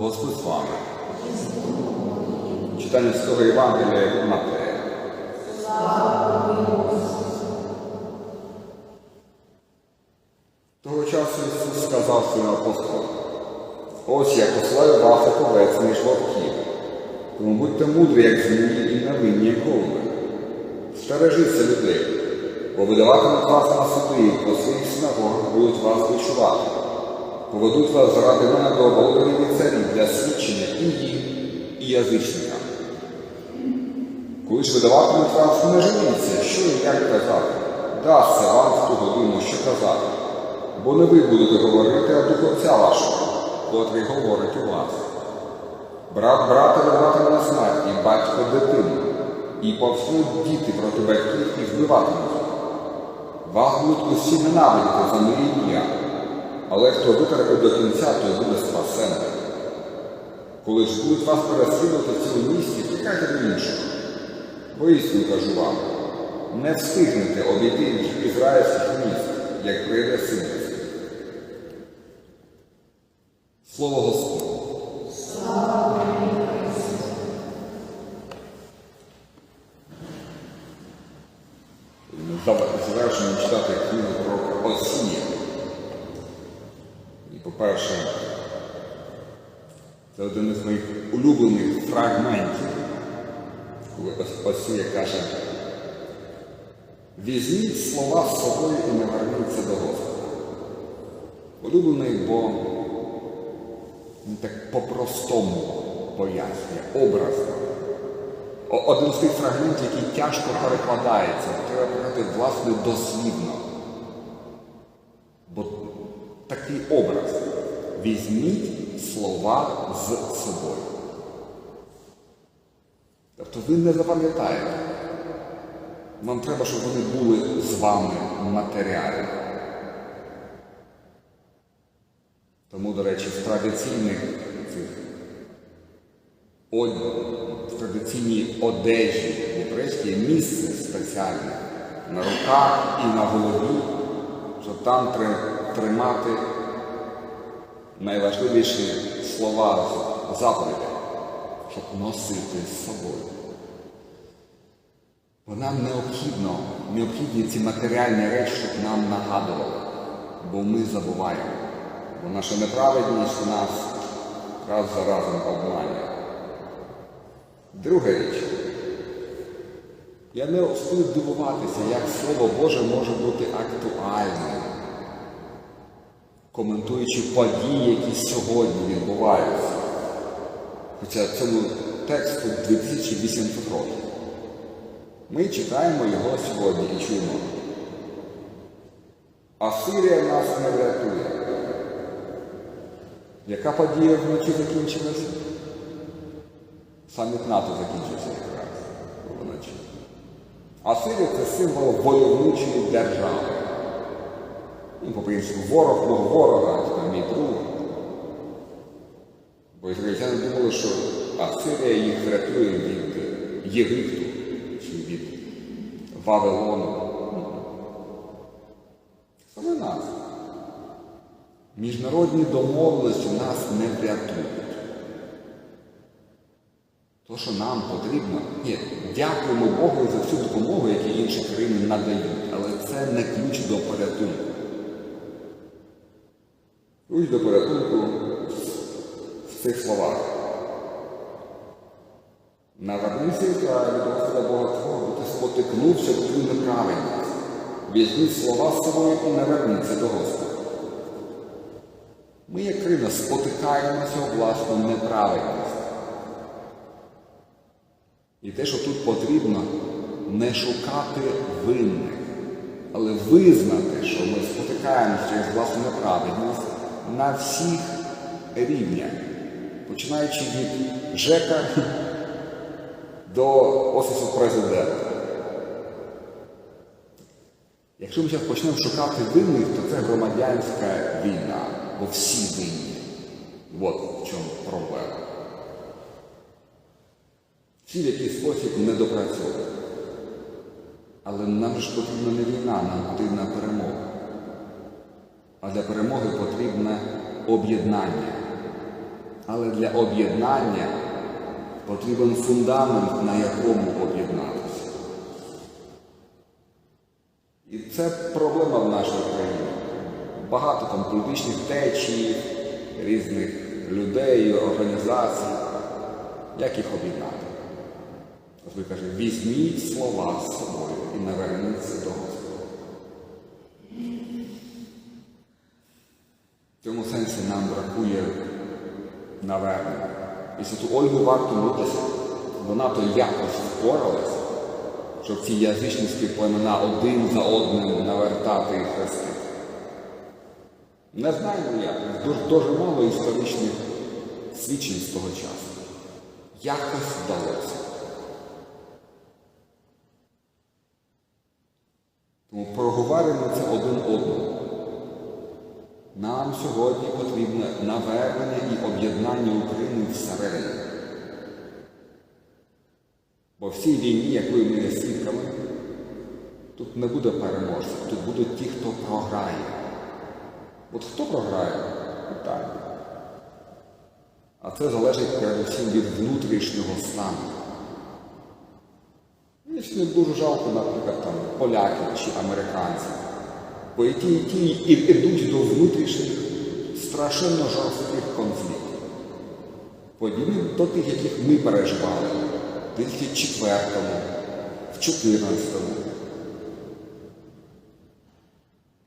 Господь з вами. Читання з того Євангелія від Матея. Того часу Ісус сказав своїм апостолам, ось я посилаю вас овець між вовків. Тому будьте мудрі, як змії, і невинні, як голуби. Стережіться людей, бо видаватимуть вас на суди, по своїх синагогах будуть вас відчувати. Поведуть вас заради мене до володарів і царів для свідчення і їм, і язичникам. Коли ж видаватимуть вас, не жаліться, що і як казати. Дасться вам в ту годину, що казати. Бо не ви будете говорити, а дух Отця вашого, котрий говорить у вас. Брат брата видаватиме на смерть, і батько дитину, і повстануть діти проти батьків і вбиватимуть. Вас будуть усі ненавидіти за моє ім'я, але хто витерпить до кінця, той буде спасений. Коли ж будуть вас переслідувати в цьому місті, тікайте до іншого. Бо істину кажу вам, не встигнете обійти інших ізраїльських міст, як прийде син. Слово Господне. І, по-перше, це один із моїх улюблених фрагментів, коли Ос- Осія каже, візьміть слова з собою і не верніться до Господа. Улюблений, бо він так по-простому пояснює, образно. Один з тих фрагментів, який тяжко перекладається, треба перекладати власне дослівно. Візьміть слова з собою. Тобто ви не запам'ятаєте. Вам треба, щоб вони були з вами матеріально. Тому, до речі, в традиційних цих в традиційній одежі єврейській місце спеціальне на руках і на голові, щоб там три- тримати найважливіші слова з заповідей, щоб носити з собою. Бо нам необхідно, необхідні ці матеріальні речі, щоб нам нагадували, бо ми забуваємо. Бо наша неправедність нас раз за разом обманює. Друга річ. Я не встиг дивуватися, як Слово Боже може бути актуальним, коментуючи події, які сьогодні відбуваються. Хоча цьому тексту 2800 років. Ми читаємо його сьогодні і чуємо. Асирія нас не врятує. Яка подія вночі закінчилася? Саміт НАТО закінчився якраз вночі. Асирія це символ войовничої держави. Ну, по-принципу, ворог мого ворога, типа мій друг. Бо ізраїльтяни думали, що Асирія їх врятує від Єгипту чи від Вавилону. Саме нас. Міжнародні домовленості нас не врятують. То, що нам потрібно, ні, дякуємо Богу за всю допомогу, яку інші країни надають, але це не ключ до порятунку. Ключ до порятунку в цих словах. Навернися Ізраїлю до Господа Бога Твого, ти спотикнувся в твою неправильність. Візьміть слова з собою і наверніться до Господа. Ми, як країна, спотикаємося власну неправильність. І те, що тут потрібно, не шукати винних, але визнати, що ми спотикаємося через власну неправильність на всіх рівнях, починаючи від ЖЕКа до Офісу президента. Якщо ми зараз почнемо шукати винних, то це громадянська війна, бо всі винні. От в чому проблема. Всі в якийсь спосіб не допрацьовують. Але нам ж потрібна не війна, нам потрібна перемога. А для перемоги потрібне об'єднання. Але для об'єднання потрібен фундамент, на якому об'єднатися. І це проблема в нашій країні. Багато там політичних течій, різних людей, організацій. Як їх об'єднати? Ви кажете, візьміть слова з собою і наверніться до Господа. В цьому сенсі нам бракує навернення. І святу Ольгу варто молитися, вона то якось впоралась, щоб ці язичницькі племена один за одним навертати і хрестити. Не знаємо як, дуже, дуже мало історичних свідчень з того часу. Якось вдалося. Тому проговоримо це один одному. Нам сьогодні потрібне навернення і об'єднання України всередині. Бо в цій війні, якої ми є свідками, тут не буде переможців, тут будуть ті, хто програє. От хто програє? Питання. А це залежить передусім від внутрішнього стану. Мені дуже жалко, наприклад, там, поляків чи американців. Бо і ті, і ті і- ідуть до внутрішніх страшенно жорстких конфліктів. Подібні до тих, яких ми переживали в 2004-му, в 2014-му.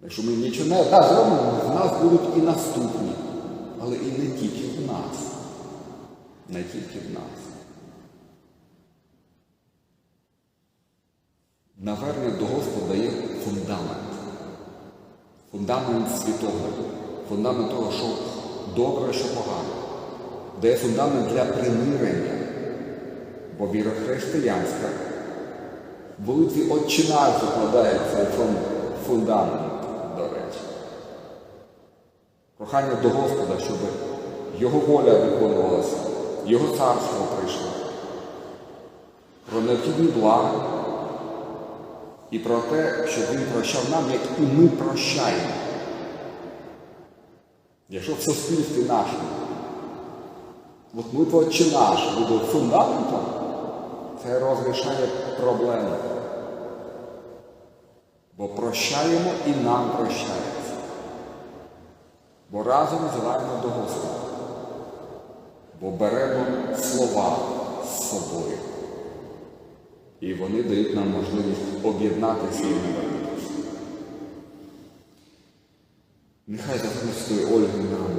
Якщо ми нічого не зробимо, в нас будуть і наступні, але і не тільки в нас. Не тільки в нас. Навернення до Господа є фундамент. Фундамент світогляду, фундамент того, що добре, що погано. Дає фундамент для примирення. Бо віра християнська в молитві закладає цей фундамент, до речі. Прохання до Господа, щоб Його воля виконувалася, Його царство прийшло. Про необхідні блага і про те, щоб Він прощав нам, як і ми прощаємо. Якщо в суспільстві нашому, от молитва Отче наш буде фундаментом, це розрішає проблеми. Бо прощаємо і нам прощається. Бо разом взиваємо до Господа. Бо беремо слова з собою. І вони дають нам можливість об'єднатися ці навернутися. Нехай захистує Ольги нам.